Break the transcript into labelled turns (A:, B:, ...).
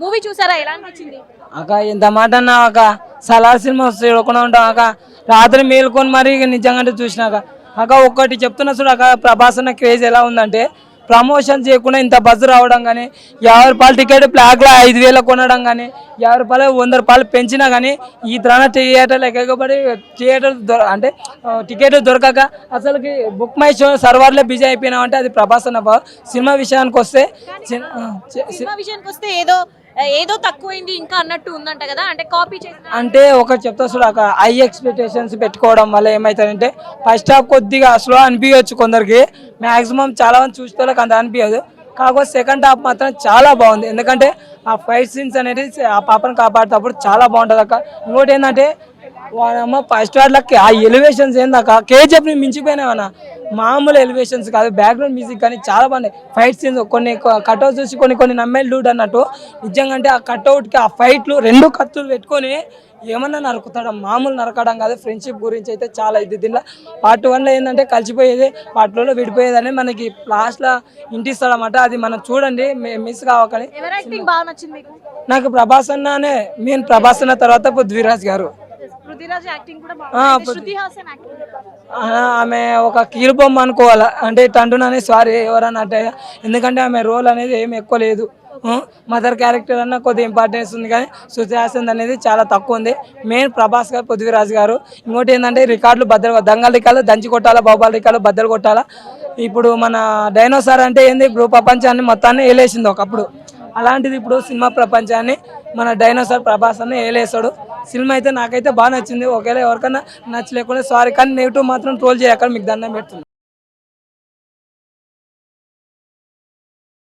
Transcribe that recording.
A: Movie చూసారా? ఎలా అనిపించింది?
B: అక్క ఎంత మాట అన్నా అక్క. సలార్ సినిమా చూడకుండా ఉంటాం అక్క. రాత్రి మేలుకొని మరి నిజంగా చూసినాక అక్క. ఒక్కటి చెప్తున్నా చూడు అక్క ప్రభాస్ అన్న క్రేజ్ ఎలా ఉందంటే ప్రమోషన్ చేయకుండా ఇంత బజ్ రావడం కానీ యాభై రూపాయల టికెట్ బ్లాక్లో ఐదు వేలు కొనడం కానీ యాభై రూపాయలు వంద రూపాయలు పెంచినా కానీ ఈ తరహా థియేటర్లు ఎక్కబడి థియేటర్ దొర అంటే టికెట్ దొరకక అసలుకి బుక్ మై షో సర్వర్లే బిజీ అయిపోయినామంటే అది ప్రభాస్ అన్న సినిమా విషయానికి వస్తే
A: సినిమా విషయానికి వస్తే ఏదో ఏదో తక్కువైంది ఇంకా అన్నట్టు ఉందంట కదా? అంటే కాపీ చేసిన
B: అంటే ఒక చెప్తా చూడక హై ఎక్స్పెక్టేషన్స్ పెట్టుకోవడం వల్ల ఏమవుతుందంటే ఫస్ట్ హాఫ్ కొద్దిగా స్లో అనిపించవచ్చు కొందరికి. మాక్సిమం చాలా మంది చూస్తే వాళ్ళకి అంత అనిపించదు కాకపోతే సెకండ్ హాఫ్ మాత్రం చాలా బాగుంది. ఎందుకంటే ఆ ఫైట్ సీన్స్ అనేది ఆ పాపను కాపాడేటప్పుడు చాలా బాగుంటుంది అక్క. ఇంకోటి ఏంటంటే వాడమ్మ ఫస్ట్ వాటిలకి ఆ ఎలివేషన్స్ ఏందక్క కేజీఎఫ్ని మించిపోయినావన్న మామూలు ఎలివేషన్స్ కాదు బ్యాక్గ్రౌండ్ మ్యూజిక్ కానీ చాలా బాగున్నాయి. ఫైట్ సీన్స్ కొన్ని కట్అవుట్ చూసి కొన్ని కొన్ని నమ్మేలు డూడ్ అన్నట్టు. నిజంగా అంటే ఆ కట్అవుట్కి ఆ ఫైట్లు రెండు కత్తులు పెట్టుకొని ఏమన్నా నరుకుతాడు? మామూలు నరకడం కాదు. ఫ్రెండ్షిప్ గురించి అయితే చాలా ఇది. దీనిలో పార్ట్ వన్లో ఏంటంటే కలిసిపోయేది పార్ట్ టూలో విడిపోయేది అని మనకి లాస్ట్లో ఇంటిస్తాడన్నమాట అది మనం చూడండి మిస్ కావకని నాకు ప్రభాస్ అన్ననే మెయిన్ ప్రభాస్ అన్న తర్వాత పృథ్వీరాజ్ గారు.
A: పృథ్వీరాజ్ యాక్టింగ్ కూడా
B: ఆ,
A: బాగుంది
B: పృథ్వీ-
A: శృతి హాసన్ యాక్టింగ్
B: ఆ, ఆమె ఒక కీలు బొమ్మ అనుకోవాలా? అంటే టంటునని సారీ ఎవరన్నా అంటే ఎందుకంటే ఆమె రోల్ అనేది ఏమి ఎక్కువ లేదు. మదర్ క్యారెక్టర్ అన్న కొద్దిగా ఇంపార్టెన్స్ ఉంది కానీ శృతి హాసన్ అనేది చాలా తక్కువ ఉంది. మెయిన్ ప్రభాస్ గారు పృథ్వీరాజ్ గారు. ఇంకోటి ఏంటంటే రికార్డులు బద్దలు దంగల్ రికార్డులు దంచి కొట్టాలా బాబాల్ రికార్డులు బద్దలు కొట్టాలా. ఇప్పుడు మన డైనోసార్ అంటే ఏంది? ఇప్పుడు ప్రపంచాన్ని మొత్తాన్ని ఏలేసింది ఒకప్పుడు. అలాంటిది ఇప్పుడు సినిమా ప్రపంచాన్ని మన డైనోసార్ ప్రభాస్ అన్న ఏలేసాడు సినిమా అయితే నాకైతే బాగా నచ్చింది. ఒకవేళ ఎవరికైనా నచ్చలేకుండా సారీ కానీ నెగిటివ్ మాత్రం ట్రోల్ చేయక్కడ మీకు దండం పెడుతుంది